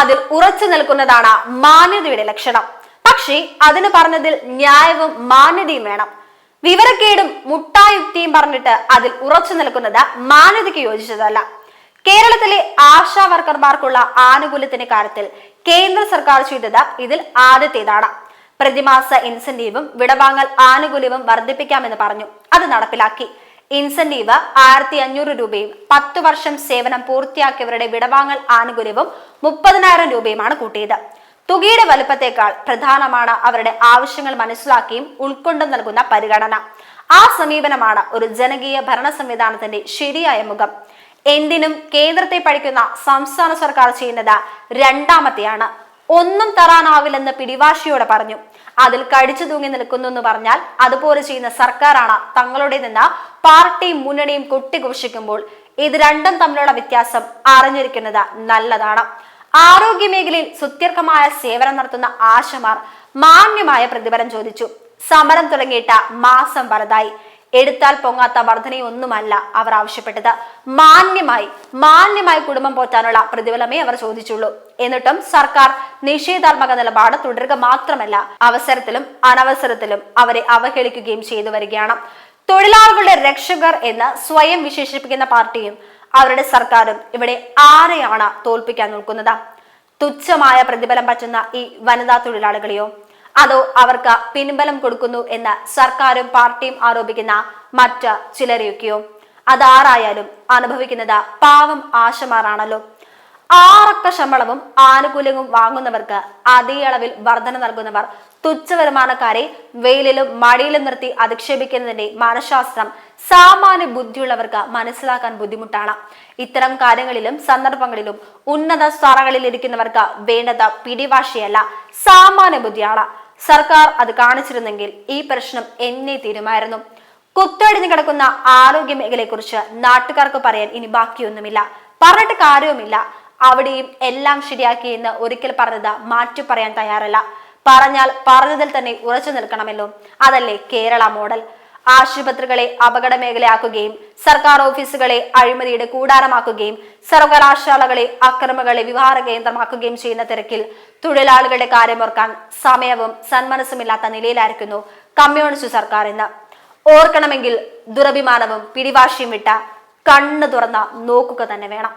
അതിൽ ഉറച്ചു നിൽക്കുന്നതാണ് മാന്യതയുടെ ലക്ഷണം. പക്ഷേ അതിന് പറഞ്ഞതിൽ ന്യായവും മാന്യതയും വേണം. വിവരക്കേടും മുട്ടായുക്തിയും പറഞ്ഞിട്ട് അതിൽ ഉറച്ചു നിൽക്കുന്നത് മാന്യതയ്ക്ക് യോജിച്ചതല്ല. കേരളത്തിലെ ആശാ വർക്കർമാർക്കുള്ള ആനുകൂല്യത്തിന്റെ കാര്യത്തിൽ കേന്ദ്ര സർക്കാർ ചെയ്തത് ഇതിൽ ആദ്യത്തേതാണ്. പ്രതിമാസ ഇൻസെന്റീവും വിടവാങ്ങൽ ആനുകൂല്യവും വർദ്ധിപ്പിക്കാമെന്ന് പറഞ്ഞു. അത് നടപ്പിലാക്കി. ഇൻസെന്റീവ് ആയിരത്തി അഞ്ഞൂറ് രൂപയും പത്ത് വർഷം സേവനം പൂർത്തിയാക്കിയവരുടെ വിടവാങ്ങൽ ആനുകൂല്യവും മുപ്പതിനായിരം രൂപയുമാണ് കൂട്ടിയത്. തുകയുടെ വലുപ്പത്തേക്കാൾ പ്രധാനമാണ് അവരുടെ ആവശ്യങ്ങൾ മനസ്സിലാക്കിയും ഉൾക്കൊണ്ടും നൽകുന്ന പരിഗണന. ആ സമീപനമാണ് ഒരു ജനകീയ ഭരണ സംവിധാനത്തിന്റെ ശരിയായ മുഖം. എന്തിനും കേന്ദ്രത്തെ പഠിക്കുന്ന സംസ്ഥാന സർക്കാർ ചെയ്യുന്നത് രണ്ടാമത്തെയാണ്. ഒന്നും തറാനാവില്ലെന്ന് പിടിവാശിയോടെ പറഞ്ഞു. അതിൽ കടിച്ചു തൂങ്ങി നിൽക്കുന്നു എന്ന് പറഞ്ഞാൽ അതുപോലെ ചെയ്യുന്ന സർക്കാരാണ് തങ്ങളുടെ നിന്ന് പാർട്ടിയും മുന്നണിയും കൊട്ടിഘോഷിക്കുമ്പോൾ ഇത് രണ്ടും തമ്മിലുള്ള വ്യത്യാസം അറിഞ്ഞിരിക്കുന്നത് നല്ലതാണ്. ആരോഗ്യ മേഖലയിൽ സുത്യർഹമായ സേവനം നടത്തുന്ന ആശമാർ മാന്യമായ പ്രതിഫലം ചോദിച്ചു. സമരം തുടങ്ങിയിട്ട മാസം വലുതായി. എടുത്താൽ പൊങ്ങാത്ത വർധനയൊന്നുമല്ല അവർ ആവശ്യപ്പെട്ടത്. മാന്യമായി മാന്യമായി കുടുംബം പോറ്റാനുള്ള പ്രതിഫലമേ അവർ ചോദിച്ചുള്ളൂ. എന്നിട്ടും സർക്കാർ നിഷേധാത്മക നിലപാട് തുടരുക മാത്രമല്ല അവസരത്തിലും അനവസരത്തിലും അവരെ അവഹേളിക്കുകയും ചെയ്തു വരികയാണ്. തൊഴിലാളികളുടെ രക്ഷകർ എന്ന് സ്വയം വിശേഷിപ്പിക്കുന്ന പാർട്ടിയും അവരുടെ സർക്കാരും ഇവിടെ ആരെയാണ് തോൽപ്പിക്കാൻ നോക്കുന്നത്? തുച്ഛമായ പ്രതിഫലം പറ്റുന്ന ഈ വനിതാ തൊഴിലാളികളെയോ? അതോ അവർക്ക് പിൻബലം കൊടുക്കുന്നു എന്ന് സർക്കാരും പാർട്ടിയും ആരോപിക്കുന്ന മറ്റ് ചിലരെയൊക്കെയോ? അതാരായാലും അനുഭവിക്കുന്നത് പാവം ആശമാറാണല്ലോ ആറക്ക ശമ്പളവും ആനുകൂല്യവും വാങ്ങുന്നവർക്ക് അതേ അളവിൽ വർധന നൽകുന്നവർ തുച്ഛ വരുമാനക്കാരെ വെയിലിലും മടിയിലും നിർത്തി അധിക്ഷേപിക്കുന്നതിന്റെ മനഃശാസ്ത്രം സാമാന്യ ബുദ്ധിയുള്ളവർക്ക് മനസ്സിലാക്കാൻ ബുദ്ധിമുട്ടാണ്. ഇത്തരം കാര്യങ്ങളിലും സന്ദർഭങ്ങളിലും ഉന്നത സ്ഥാനങ്ങളിൽ ഇരിക്കുന്നവർക്ക് വേണ്ടത് പിടിവാശിയല്ല സാമാന്യ ബുദ്ധിയാണ്. സർക്കാർ അത് കാണിച്ചിരുന്നെങ്കിൽ ഈ പ്രശ്നം എന്നെ തീരുമായിരുന്നു. കുത്തടിഞ്ഞു കിടക്കുന്ന ആരോഗ്യ മേഖലയെക്കുറിച്ച് നാട്ടുകാർക്ക് പറയാൻ ഇനി ബാക്കിയൊന്നുമില്ല. പറഞ്ഞിട്ട് കാര്യവുമില്ല. അവിടെയും എല്ലാം ശരിയാക്കിയെന്ന് ഒരിക്കൽ പറഞ്ഞത് മാറ്റി പറയാൻ തയ്യാറല്ല. പറഞ്ഞാൽ പറഞ്ഞതിൽ തന്നെ ഉറച്ചു നിൽക്കണമല്ലോ. അതല്ലേ കേരള മോഡൽ. ആശുപത്രികളെ അപകട മേഖലയാക്കുകയും സർക്കാർ ഓഫീസുകളെ അഴിമതിയുടെ കൂടാരമാക്കുകയും സർവകലാശാലകളെ അക്രമങ്ങളെ വിവാഹ കേന്ദ്രമാക്കുകയും ചെയ്യുന്ന തിരക്കിൽ തൊഴിലാളികളുടെ കാര്യമോർക്കാൻ സമയവും സന്മനസ്സുമില്ലാത്ത നിലയിലായിരിക്കുന്നു കമ്മ്യൂണിസ്റ്റ് സർക്കാർ എന്ന് ഓർക്കണമെങ്കിൽ ദുരഭിമാനവും പിടിവാശിയും വിട്ട കണ്ണു തുറന്ന നോക്കുക തന്നെ വേണം.